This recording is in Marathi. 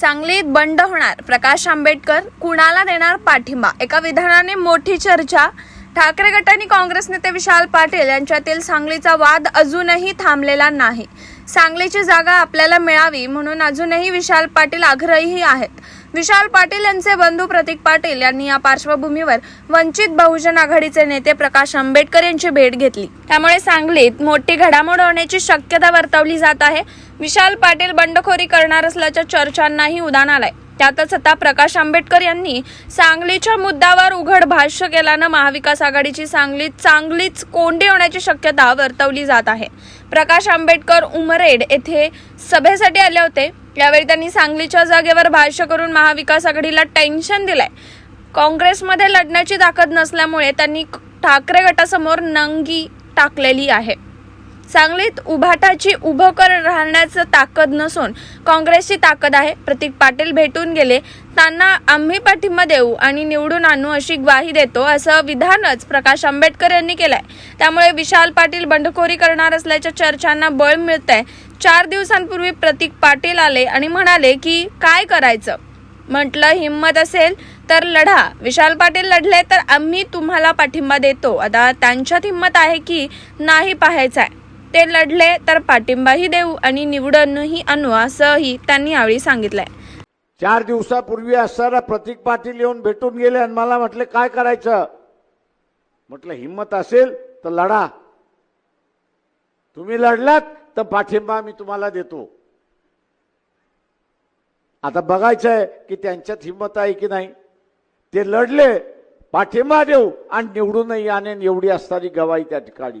सांगलीत बंड होणार. प्रकाश आंबेडकर कुणाला देणार पाठिंबा? एका विधानाने मोठी चर्चा ठाकरे गट आणि काँग्रेस नेते विशाल पाटील यांच्यातील सांगलीचा वाद अजूनही थांबलेला नाही. सांगलीची जागा आपल्याला मिळावी म्हणून अजूनही विशाल पाटील आग्रही आहेत. विशाल पाटील यांचे बंधू प्रतीक पाटील यांनी या पार्श्वभूमीवर वंचित बहुजन आघाडीचे नेते प्रकाश आंबेडकर यांची भेट घेतली. त्यामुळे सांगलीत मोठी घडामोड होण्याची शक्यता वर्तवली जात आहे. विशाल पाटील बंडखोरी करणार असल्याच्या चर्चांनाही उदाण आलंय. त्यातच आता प्रकाश आंबेडकर यांनी सांगलीच्या मुद्द्यावर उघड भाष्य केल्यानं महाविकास आघाडीची सांगलीत चांगलीच कोंडी होण्याची शक्यता वर्तवली जात आहे. प्रकाश आंबेडकर उमरेड येथे सभेसाठी आले होते. यावेळी त्यांनी सांगलीच्या जागेवर भाष्य करून महाविकास आघाडीला टेन्शन दिलंय. काँग्रेसमध्ये लढण्याची ताकद नसल्यामुळे त्यांनी ठाकरे गटासमोर नंगी टाकलेली आहे. सांगलीत उभाटाची उभं कर राहण्याचं ताकद नसून काँग्रेसची ताकद आहे. प्रतीक पाटील भेटून गेले. त्यांना आम्ही पाठिंबा देऊ आणि निवडून आणू अशी ग्वाही देतो असं विधानच प्रकाश आंबेडकर यांनी केलंय. त्यामुळे विशाल पाटील बंडखोरी करणार असल्याच्या चर्चांना बळ मिळतंय. चार दिवसांपूर्वी प्रतीक पाटील आले आणि म्हणाले की काय करायचं? म्हटलं हिंमत असेल तर लढा. विशाल पाटील लढले तर आम्ही तुम्हाला पाठिंबा देतो. आता त्यांच्यात हिंमत आहे की नाही पाहायचं आहे ते लढले तर पाठिंबाही देऊ आणि निवडूनही आणू असंही त्यांनी यावेळी सांगितलंय. चार दिवसापूर्वी असताना प्रतीक पाटील येऊन भेटून गेले आणि मला म्हटले काय करायचं? म्हटलं हिंमत असेल तर लढा. तुम्ही लढलात तर पाठिंबा मी तुम्हाला देतो. आता बघायचं आहे की त्यांच्यात हिंमत आहे की नाही. ते लढले पाठिंबा देऊ आणि निवडूनही आणेन एवढी असणारी गवाही त्या ठिकाणी.